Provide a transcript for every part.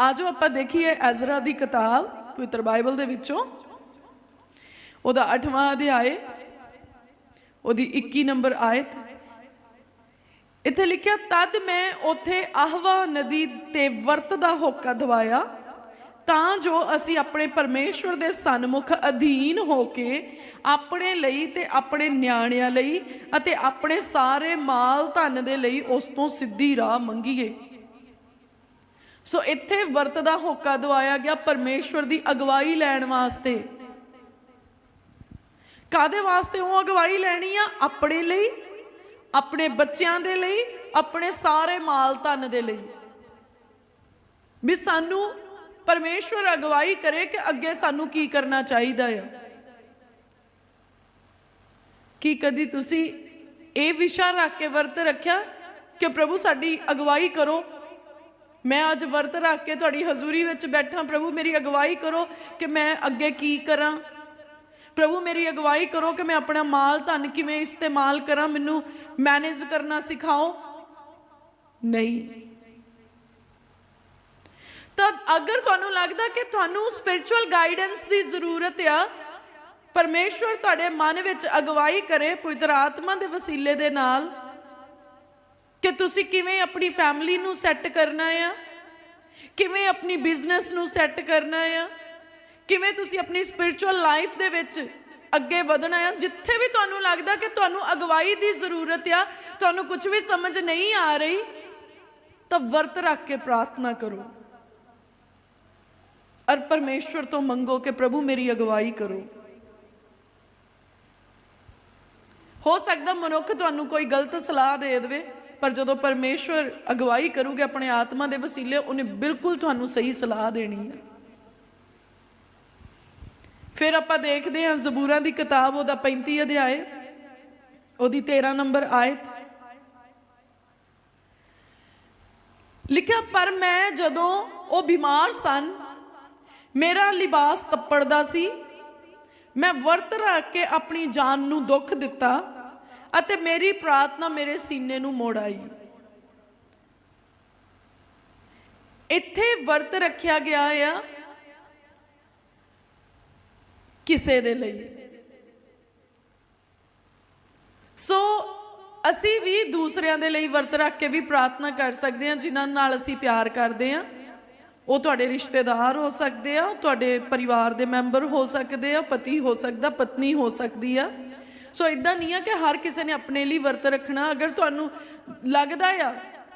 ਆਜੋ ਆਪਾਂ ਦੇਖੀਏ ਐਜ਼ਰਾ ਦੀ ਕਿਤਾਬ, ਪਵਿੱਤਰ ਬਾਈਬਲ ਦੇ ਵਿੱਚੋਂ। ਉਹਦਾ 8ਵਾਂ ਅਧਿਆਏ, ਉਹਦੀ 21 ਨੰਬਰ ਆਇਤ। ਇੱਥੇ ਲਿਖਿਆ, ਤਦ ਮੈਂ ਉਥੇ ਆਹਵਾ ਨਦੀ ਤੇ ਵਰਤ ਦਾ ਹੋਕਾ ਦਵਾਇਆ, ਤਾਂ ਜੋ ਅਸੀਂ ਆਪਣੇ ਪਰਮੇਸ਼ਵਰ ਦੇ ਸਨਮੁਖ ਅਧੀਨ ਹੋ ਕੇ ਆਪਣੇ ਲਈ ਤੇ ਆਪਣੇ ਨਿਆਣਿਆਂ ਲਈ ਅਤੇ ਆਪਣੇ ਸਾਰੇ ਮਾਲ ਧਨ ਦੇ ਲਈ ਉਸ ਤੋਂ ਸਿੱਧੀ ਰਾਹ ਮੰਗੀਏ। ਸੋ ਇੱਥੇ ਵਰਤ ਦਾ ਹੋਕਾ ਦਵਾਇਆ ਗਿਆ ਪਰਮੇਸ਼ਵਰ ਦੀ ਅਗਵਾਈ ਲੈਣ ਵਾਸਤੇ। ਕਾਦੇ ਵਾਸਤੇ ਉਹ ਅਗਵਾਈ ਲੈਣੀ ਆ? ਆਪਣੇ ਲਈ, ਆਪਣੇ ਬੱਚਿਆਂ ਦੇ ਲਈ, ਆਪਣੇ ਸਾਰੇ ਮਾਲ ਧਨ ਦੇ ਲਈ। ਵੀ ਸਾਨੂੰ ਪਰਮੇਸ਼ਵਰ ਅਗਵਾਈ ਕਰੇ ਕਿ ਅੱਗੇ ਸਾਨੂੰ ਕੀ ਕਰਨਾ ਚਾਹੀਦਾ ਹੈ ਕੀ ਕਦੀ ਤੁਸੀਂ ਇਹ ਵਿਸ਼ਾ ਰੱਖ ਕੇ ਵਰਤ ਰੱਖਿਆ ਕਿ ਪ੍ਰਭੂ ਸਾਡੀ ਅਗਵਾਈ ਕਰੋ? ਮੈਂ ਅੱਜ ਵਰਤ ਰੱਖ ਕੇ ਤੁਹਾਡੀ ਹਜ਼ੂਰੀ ਵਿੱਚ ਬੈਠਾ, ਪ੍ਰਭੂ ਮੇਰੀ ਅਗਵਾਈ ਕਰੋ ਕਿ ਮੈਂ ਅੱਗੇ ਕੀ ਕਰਾਂ। ਪ੍ਰਭੂ ਮੇਰੀ ਅਗਵਾਈ ਕਰੋ ਕਿ ਮੈਂ ਆਪਣਾ ਮਾਲ ਧਨ ਕਿਵੇਂ ਇਸਤੇਮਾਲ ਕਰਾਂ, ਮੈਨੂੰ ਮੈਨੇਜ ਕਰਨਾ ਸਿਖਾਓ। ਨਹੀਂ। ਤਾਂ ਅਗਰ ਤੁਹਾਨੂੰ ਲੱਗਦਾ ਕਿ ਤੁਹਾਨੂੰ ਸਪਿਰਚੁਅਲ ਗਾਈਡੈਂਸ ਦੀ ਜ਼ਰੂਰਤ ਆ, ਪਰਮੇਸ਼ਵਰ ਤੁਹਾਡੇ ਮਨ ਵਿੱਚ ਅਗਵਾਈ ਕਰੇ, ਪਵਿੱਤਰ ਆਤਮਾ ਦੇ ਵਸੀਲੇ ਦੇ ਨਾਲ। ਕਿ ਤੁਸੀਂ ਕਿਵੇਂ ਆਪਣੀ ਫੈਮਿਲੀ ਨੂੰ ਸੈੱਟ ਕਰਨਾ ਆ? ਕਿਵੇਂ ਆਪਣੀ ਬਿਜ਼ਨਸ ਨੂੰ ਸੈੱਟ ਕਰਨਾ ਆ? ਕਿਵੇਂ ਤੁਸੀਂ ਆਪਣੀ ਸਪਿਰਚੁਅਲ ਲਾਈਫ ਦੇ ਵਿੱਚ ਅੱਗੇ ਵਧਣਾ ਆ? ਜਿੱਥੇ ਵੀ ਤੁਹਾਨੂੰ ਲੱਗਦਾ ਕਿ ਤੁਹਾਨੂੰ ਅਗਵਾਈ ਦੀ ਜ਼ਰੂਰਤ ਆ, ਤੁਹਾਨੂੰ ਕੁਝ ਵੀ ਸਮਝ ਨਹੀਂ ਆ ਰਹੀ, ਤਾਂ ਵਰਤ ਰੱਖ ਕੇ ਪ੍ਰਾਰਥਨਾ ਕਰੋ। ਔਰ ਪਰਮੇਸ਼ਵਰ ਤੋਂ ਮੰਗੋ ਕਿ ਪ੍ਰਭੂ ਮੇਰੀ ਅਗਵਾਈ ਕਰੋ। ਹੋ ਸਕਦਾ ਮਨੁੱਖ ਤੁਹਾਨੂੰ ਕੋਈ ਗਲਤ ਸਲਾਹ ਦੇ ਦੇਵੇ ਪਰ ਜਦੋਂ ਪਰਮੇਸ਼ਵਰ ਅਗਵਾਈ ਕਰੂਗੇ ਆਪਣੇ ਆਤਮਾ ਦੇ ਵਸੀਲੇ, ਉਹਨੇ ਬਿਲਕੁਲ ਤੁਹਾਨੂੰ ਸਹੀ ਸਲਾਹ ਦੇਣੀ ਹੈ। ਫਿਰ ਆਪਾਂ ਦੇਖਦੇ ਹਾਂ ਜ਼ਬੂਰਾਂ ਦੀ ਕਿਤਾਬ, ਉਹਦਾ 35 ਅਧਿਆਏ ਉਹਦੀ 13 ਨੰਬਰ ਆਇਤ। ਲਿਖਿਆ, ਪਰ ਮੈਂ ਜਦੋਂ ਉਹ ਬਿਮਾਰ ਸਨ, ਮੇਰਾ ਲਿਬਾਸ ਤੱਪੜਦਾ ਸੀ, ਮੈਂ ਵਰਤ ਰੱਖ ਕੇ ਆਪਣੀ ਜਾਨ ਨੂੰ ਦੁੱਖ ਦਿੱਤਾ ਅਤੇ ਮੇਰੀ ਪ੍ਰਾਰਥਨਾ ਮੇਰੇ ਸੀਨੇ ਨੂੰ ਮੋੜ ਆਈ। ਇੱਥੇ ਵਰਤ ਰੱਖਿਆ ਗਿਆ ਆ ਕਿਸੇ ਦੇ ਲਈ। ਸੋ ਅਸੀਂ ਵੀ ਦੂਸਰਿਆਂ ਦੇ ਲਈ ਵਰਤ ਰੱਖ ਕੇ ਵੀ ਪ੍ਰਾਰਥਨਾ ਕਰ ਸਕਦੇ ਹਾਂ, ਜਿਨ੍ਹਾਂ ਨਾਲ ਅਸੀਂ ਪਿਆਰ ਕਰਦੇ ਹਾਂ। ਉਹ ਤੁਹਾਡੇ ਰਿਸ਼ਤੇਦਾਰ ਹੋ ਸਕਦੇ ਆ, ਤੁਹਾਡੇ ਪਰਿਵਾਰ ਦੇ ਮੈਂਬਰ ਹੋ ਸਕਦੇ ਆ, ਪਤੀ ਹੋ ਸਕਦਾ, ਪਤਨੀ ਹੋ ਸਕਦੀ ਆ। ਸੋ ਇਦਾਂ ਨਹੀਂ ਆ ਕਿ ਹਰ ਕਿਸੇ ਨੇ ਆਪਣੇ ਲਈ ਵਰਤ ਰੱਖਣਾ। ਅਗਰ ਤੁਹਾਨੂੰ ਲੱਗਦਾ ਆ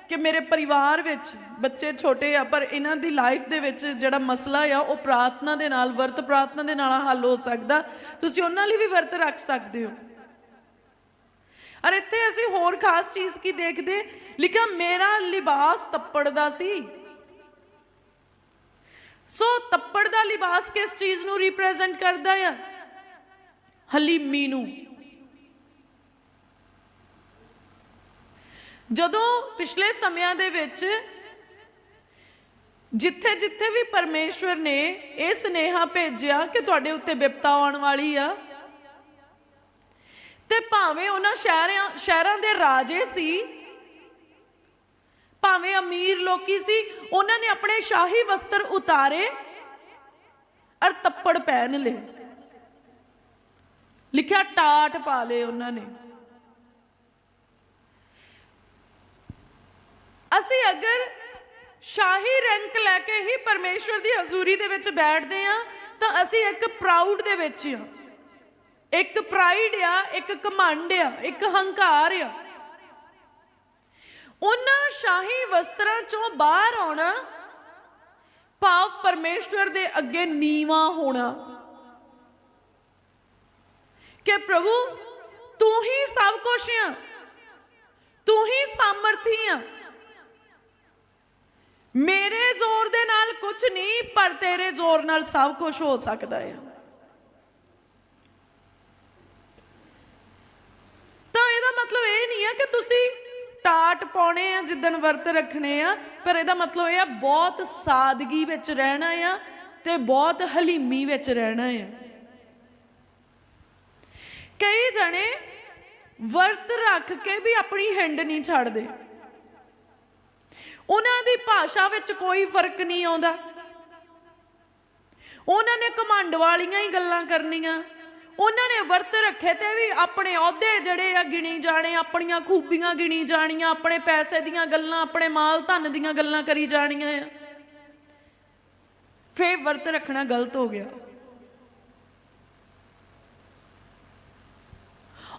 ਕਿ ਮੇਰੇ ਪਰਿਵਾਰ ਵਿੱਚ ਬੱਚੇ ਛੋਟੇ ਆ, ਪਰ ਇਹਨਾਂ ਦੀ ਲਾਈਫ ਦੇ ਵਿੱਚ ਜਿਹੜਾ ਮਸਲਾ ਆ, ਉਹ ਪ੍ਰਾਰਥਨਾ ਦੇ ਨਾਲ, ਵਰਤ ਪ੍ਰਾਰਥਨਾ ਦੇ ਨਾਲ ਹੱਲ ਹੋ ਸਕਦਾ। ਤੁਸੀਂ ਉਹਨਾਂ ਲਈ ਵੀ ਵਰਤ ਰੱਖ ਸਕਦੇ ਹੋ। ਅਰ ਇੱਥੇ ਅਸੀਂ ਹੋਰ ਖਾਸ ਚੀਜ਼ ਕੀ ਦੇਖਦੇ? ਲਿਖਿਆ, ਮੇਰਾ ਲਿਬਾਸ ਤੱਪੜ ਦਾ ਸੀ। ਸੋ ਤੱਪੜ ਦਾ ਲਿਬਾਸ ਕਿਸ ਚੀਜ਼ ਨੂੰ ਰਿਪਰੈਜ਼ੈਂਟ ਕਰਦਾ ਆ? ਹਲੀਮੀ ਨੂੰ। ਜਦੋਂ ਪਿਛਲੇ ਸਮਿਆਂ ਦੇ ਵਿੱਚ ਜਿੱਥੇ ਜਿੱਥੇ ਵੀ ਪਰਮੇਸ਼ਵਰ ਨੇ ਇਹ ਸਨੇਹਾ ਭੇਜਿਆ ਕਿ ਤੁਹਾਡੇ ਉੱਤੇ ਵਿਪਤਾ ਆਉਣ ਵਾਲੀ ਆ, ਤੇ ਭਾਵੇਂ ਉਹਨਾਂ ਸ਼ਹਿਰਾਂ ਸ਼ਹਿਰਾਂ ਦੇ ਰਾਜੇ ਸੀ, ਭਾਵੇਂ ਅਮੀਰ ਲੋਕੀ ਸੀ, ਉਹਨਾਂ ਨੇ ਆਪਣੇ ਸ਼ਾਹੀ ਵਸਤਰ ਉਤਾਰੇ ਅਰ ਤੱਪੜ ਪਹਿਨ ਲਏ। ਲਿਖਿਆ ਟਾਟ ਪਾ ਲਏ ਉਹਨਾਂ ਨੇ। ਅਸੀਂ ਅਗਰ ਸ਼ਾਹੀ ਰੈਂਕ ਲੈ ਕੇ ਹੀ ਪਰਮੇਸ਼ਵਰ ਦੀ ਹਜ਼ੂਰੀ ਦੇ ਵਿੱਚ ਬੈਠਦੇ ਆ ਤਾਂ ਅਸੀਂ ਇੱਕ ਪ੍ਰਾਊਡ ਦੇ ਵਿੱਚ ਆ ਇੱਕ ਪ੍ਰਾਈਡ ਆ, ਇੱਕ ਕਮੰਡ ਆ, ਇੱਕ ਹੰਕਾਰ ਆ। ਉਹਨਾਂ ਸ਼ਾਹੀ ਵਸਤਰਾਂ ਚੋਂ ਬਾਹਰ ਆਉਣਾ, ਭਾਵ ਪਰਮੇਸ਼ਵਰ ਦੇ ਅੱਗੇ ਨੀਵਾ ਹੋਣਾ। ਕਿ ਪ੍ਰਭੂ, ਤੂੰ ਹੀ ਸਭ ਕੁਝ ਆ। ਤੂੰ ਹੀ ਸਮਰਥੀ ਆ। ਮੇਰੇ ਜ਼ੋਰ ਦੇ ਨਾਲ ਕੁਝ ਨਹੀਂ, ਪਰ ਤੇਰੇ ਜ਼ੋਰ ਨਾਲ ਸਭ ਕੁਝ ਹੋ ਸਕਦਾ ਹੈ ਤਾਂ ਇਹਦਾ ਮਤਲਬ ਇਹ ਨਹੀਂ ਹੈ ਕਿ ਤੁਸੀਂ ਟਾਟ ਪਾਉਣੇ ਆ, ਜਿੱਦਣ ਵਰਤ ਰੱਖਣੇ ਆ, ਪਰ ਇਹਦਾ ਮਤਲਬ ਇਹ ਆ, ਬਹੁਤ ਸਾਦਗੀ ਵਿੱਚ ਰਹਿਣਾ ਆ ਤੇ ਬਹੁਤ ਹਲੀਮੀ ਵਿੱਚ ਰਹਿਣਾ ਆ। ਕਈ ਜਣੇ ਵਰਤ ਰੱਖ ਕੇ ਵੀ ਆਪਣੀ ਹਿੰਡ ਨਹੀਂ ਛੱਡਦੇ। ਉਹਨਾਂ ਦੀ ਭਾਸ਼ਾ ਵਿੱਚ ਕੋਈ ਫ਼ਰਕ ਨਹੀਂ ਆਉਂਦਾ। ਉਹਨਾਂ ਨੇ ਘਮੰਡ ਵਾਲੀਆਂ ਹੀ ਗੱਲਾਂ ਕਰਨੀਆਂ। ਉਹਨਾਂ ਨੇ ਵਰਤ ਰੱਖੇ ਤੇ ਵੀ ਆਪਣੇ ਅਹੁਦੇ ਜਿਹੜੇ ਆ ਗਿਣੀ ਜਾਣੇ, ਆਪਣੀਆਂ ਖੂਬੀਆਂ ਗਿਣੀ ਜਾਣੀਆਂ, ਆਪਣੇ ਪੈਸੇ ਦੀਆਂ ਗੱਲਾਂ, ਆਪਣੇ ਮਾਲ ਧਨ ਦੀਆਂ ਗੱਲਾਂ ਕਰੀ ਜਾਣੀਆਂ ਆ। ਫੇਰ ਵਰਤ ਰੱਖਣਾ ਗਲਤ ਹੋ ਗਿਆ।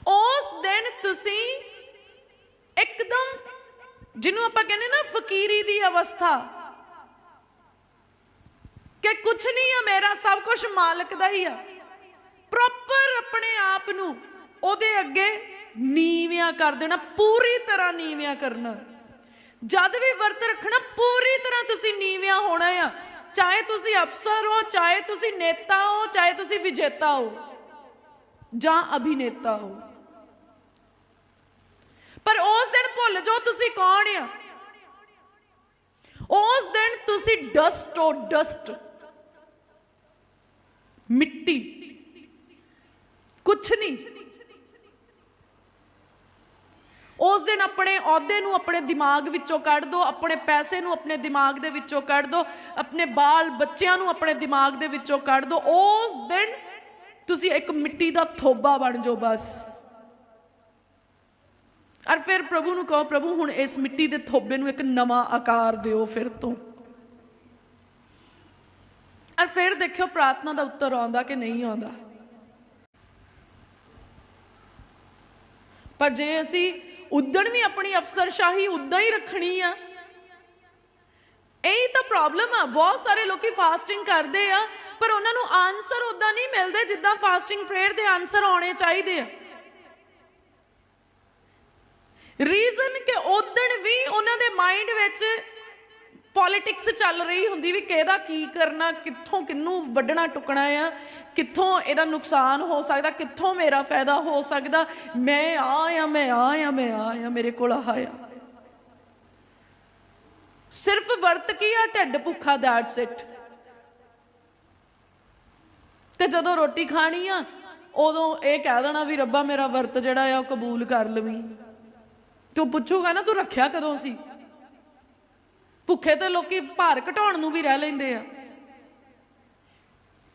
ਉਸ ਦਿਨ ਤੁਸੀਂ ਇੱਕਦਮ ਜਿਹਨੂੰ ਆਪਾਂ ਕਹਿੰਦੇ ਨਾ ਫਕੀਰੀ ਦੀ ਅਵਸਥਾ। ਕਿ ਕੁਝ ਨਹੀਂ ਆ ਮੇਰਾ, ਸਭ ਕੁਝ ਮਾਲਕ ਦਾ ਹੀ ਆ। ਪ੍ਰੋਪਰ ਆਪਣੇ ਆਪ ਨੂੰ ਉਹਦੇ ਅੱਗੇ ਨੀਵਿਆਂ ਕਰ ਦੇਣਾ, ਪੂਰੀ ਤਰ੍ਹਾਂ ਨੀਵਿਆਂ ਕਰਨਾ। ਜਦ ਵੀ ਵਰਤ ਰੱਖਣਾ, ਪੂਰੀ ਤਰ੍ਹਾਂ ਤੁਸੀਂ ਨੀਵਿਆਂ ਹੋਣਾ ਆ। ਚਾਹੇ ਤੁਸੀਂ ਅਫਸਰ ਹੋ, ਚਾਹੇ ਤੁਸੀਂ ਨੇਤਾ ਹੋ, ਚਾਹੇ ਤੁਸੀਂ ਵਿਜੇਤਾ ਹੋ। ਜਾਂ ਅਭਿਨੇਤਾ ਹੋ। ਪਰ ਉਸ ਦਿਨ ਭੁੱਲ ਜਾਓ ਤੁਸੀਂ ਕੌਣ ਆ? ਉਸ ਦਿਨ ਤੁਸੀਂ ਡਸਟ ਹੋ ਡਸਟ ਮਿੱਟੀ। ਕੁਛ ਨਹੀਂ। ਉਸ ਦਿਨ ਆਪਣੇ ਅਹੁਦੇ ਨੂੰ ਆਪਣੇ ਦਿਮਾਗ ਵਿੱਚੋਂ ਕੱਢ ਦਿਓ ਆਪਣੇ ਪੈਸੇ ਨੂੰ ਆਪਣੇ ਦਿਮਾਗ ਦੇ ਵਿੱਚੋਂ ਕੱਢ ਦਿਓ ਆਪਣੇ ਬਾਲ ਬੱਚਿਆਂ ਨੂੰ ਆਪਣੇ ਦਿਮਾਗ ਦੇ ਵਿੱਚੋਂ ਕੱਢ ਦਿਓ ਉਸ ਦਿਨ ਤੁਸੀਂ ਇੱਕ ਮਿੱਟੀ ਦਾ ਥੋਬਾ ਬਣ ਜਾਓ ਬਸ। ਔਰ ਫਿਰ ਪ੍ਰਭੂ ਨੂੰ ਕਹੋ, ਪ੍ਰਭੂ, ਹੁਣ ਇਸ ਮਿੱਟੀ ਦੇ ਥੋਬੇ ਨੂੰ ਇੱਕ ਨਵਾਂ ਆਕਾਰ ਦਿਓ ਫਿਰ ਤੋਂ। ਔਰ ਫਿਰ ਦੇਖਿਓ, ਪ੍ਰਾਰਥਨਾ ਦਾ ਉੱਤਰ ਆਉਂਦਾ ਕਿ ਨਹੀਂ ਆਉਂਦਾ। ਪਰ ਜੇ ਅਸੀਂ ਉਦਣ ਵੀ ਆਪਣੀ ਅਫਸਰਸ਼ਾਹੀ ਉਦਾਂ ਹੀ ਰੱਖਣੀ ਆ, ਇਹੀ ਤਾਂ ਪ੍ਰੋਬਲਮ ਆ। ਬਹੁਤ ਸਾਰੇ ਲੋਕੀ ਫਾਸਟਿੰਗ ਕਰਦੇ ਆ, ਪਰ ਉਹਨਾਂ ਨੂੰ ਆਨਸਰ ਉਦਾਂ ਨਹੀਂ ਮਿਲਦੇ ਜਿੱਦਾਂ ਫਾਸਟਿੰਗ ਪ੍ਰੇਅਰ ਦੇ ਆਨਸਰ ਆਉਣੇ ਚਾਹੀਦੇ ਆ। ਰੀਜ਼ਨ ਕਿ ਉਦਣ ਵੀ ਉਹਨਾਂ ਦੇ ਮਾਈਂਡ ਵਿੱਚ ਪੋਲਿਟਿਕਸ ਚੱਲ ਰਹੀ ਹੁੰਦੀ ਵੀ ਕਿਹਦਾ ਕੀ ਕਰਨਾ, ਕਿੱਥੋਂ ਕਿੰਨੂੰ ਵੱਢਣਾ, ਟੁਕਣਾ ਆ, ਕਿੱਥੋਂ ਇਹਦਾ ਨੁਕਸਾਨ ਹੋ ਸਕਦਾ, ਕਿੱਥੋਂ ਮੇਰਾ ਫਾਇਦਾ ਹੋ ਸਕਦਾ, ਮੈਂ ਆ ਆ, ਮੈਂ ਆ ਆ, ਮੈਂ ਆ ਆ, ਮੇਰੇ ਕੋਲ ਆ ਆ। ਸਿਰਫ ਵਰਤ ਕੀ ਆ ਢਿੱਡ ਭੁੱਖਾ ਦੈਟਸ ਇਟ ਤੇ ਜਦੋਂ ਰੋਟੀ ਖਾਣੀ ਆ, ਉਦੋਂ ਇਹ ਕਹਿ ਦੇਣਾ ਵੀ ਰੱਬਾ ਮੇਰਾ ਵਰਤ ਜਿਹੜਾ ਆ ਉਹ ਕਬੂਲ ਕਰ ਲਵੀਂ। ਤੂੰ ਪੁੱਛੂਗਾ ਨਾ, ਤੂੰ ਰੱਖਿਆ ਕਦੋਂ ਸੀ? ਭੁੱਖੇ ਤੇ ਲੋਕੀ ਭਾਰ ਘਟਾਉਣ ਨੂੰ ਵੀ ਰਹਿ ਲੈਂਦੇ ਆ।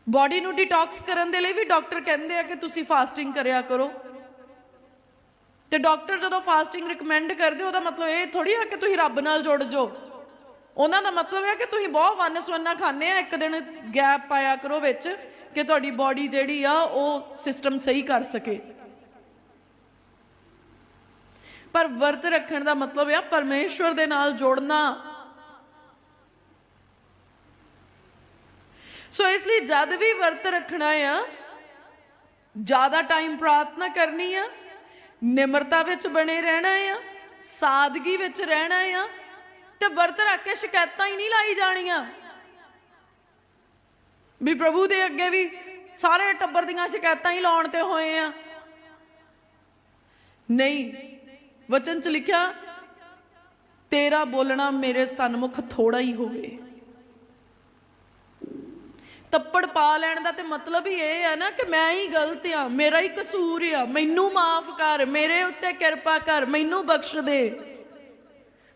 ਬਾਡੀ ਨੂੰ ਡਿਟੌਕਸ ਕਰਨ ਦੇ ਲਈ ਵੀ ਡਾਕਟਰ ਕਹਿੰਦੇ ਆ ਕਿ ਤੁਸੀਂ ਫਾਸਟਿੰਗ ਕਰਿਆ ਕਰੋ। ਤੇ ਡਾਕਟਰ ਜਦੋਂ ਫਾਸਟਿੰਗ ਰეკਮੈਂਡ ਕਰਦੇ, ਉਹਦਾ ਮਤਲਬ ਇਹ ਥੋੜੀ ਆ ਕਿ ਤੁਸੀਂ ਰੱਬ ਨਾਲ ਜੁੜ ਜਾਓ। ਉਹਨਾਂ ਦਾ ਮਤਲਬ ਹੈ ਕਿ ਤੁਸੀਂ ਬਹੁਤ ਵਨਸਵੰਨਾ ਖਾਂਦੇ ਆ, ਇੱਕ ਦਿਨ ਗੈਪ ਪਾਇਆ ਕਰੋ ਵਿੱਚ ਕਿ ਤੁਹਾਡੀ ਬਾਡੀ ਜਿਹੜੀ ਆ, ਉਹ ਸਿਸਟਮ ਸਹੀ ਕਰ ਸਕੇ। ਪਰ ਵਰਤ ਰੱਖਣ ਦਾ ਮਤਲਬ ਆ ਪਰਮੇਸ਼ਵਰ ਦੇ ਨਾਲ ਜੋੜਨਾ। ਸੋ ਇਸ ਲਈ ਜਦ ਵੀ ਵਰਤ ਰੱਖਣਾ ਆ, ਜ਼ਿਆਦਾ ਟਾਈਮ ਪ੍ਰਾਰਥਨਾ ਕਰਨੀ ਆ, ਨਿਮਰਤਾ ਵਿੱਚ ਬਣੇ ਰਹਿਣਾ ਆ, ਸਾਦਗੀ ਵਿੱਚ ਰਹਿਣਾ ਆ, ਤੇ ਵਰਤ ਰੱਖ ਕੇ ਸ਼ਿਕਾਇਤਾਂ ਹੀ ਨਹੀਂ ਲਾਈ ਜਾਣੀਆਂ। ਵੀ ਪ੍ਰਭੂ ਦੇ ਅੱਗੇ ਵੀ ਸਾਰੇ ਟੱਬਰ ਦੀਆਂ ਸ਼ਿਕਾਇਤਾਂ ਹੀ ਲਾਉਣ ਤੇ ਹੋਏ ਆ। ਨਹੀਂ ਵਚਨ ਚ ਲਿਖਿਆ, ਤੇਰਾ ਬੋਲਣਾ ਮੇਰੇ ਸਨਮੁਖ ਥੋੜਾ ਹੀ ਹੋਵੇ। ਤੱਪੜ ਪਾ ਲੈਣ ਦਾ ਤੇ ਮਤਲਬ ਹੀ ਇਹ ਹੈ ਨਾ ਕਿ ਮੈਂ ਹੀ ਗਲਤ ਆ ਮੇਰਾ ਹੀ ਕਸੂਰ ਆ, ਮੈਨੂੰ ਮਾਫ ਕਰ, ਮੇਰੇ ਉੱਤੇ ਕਿਰਪਾ ਕਰ, ਮੈਨੂੰ ਬਖਸ਼ ਦੇ।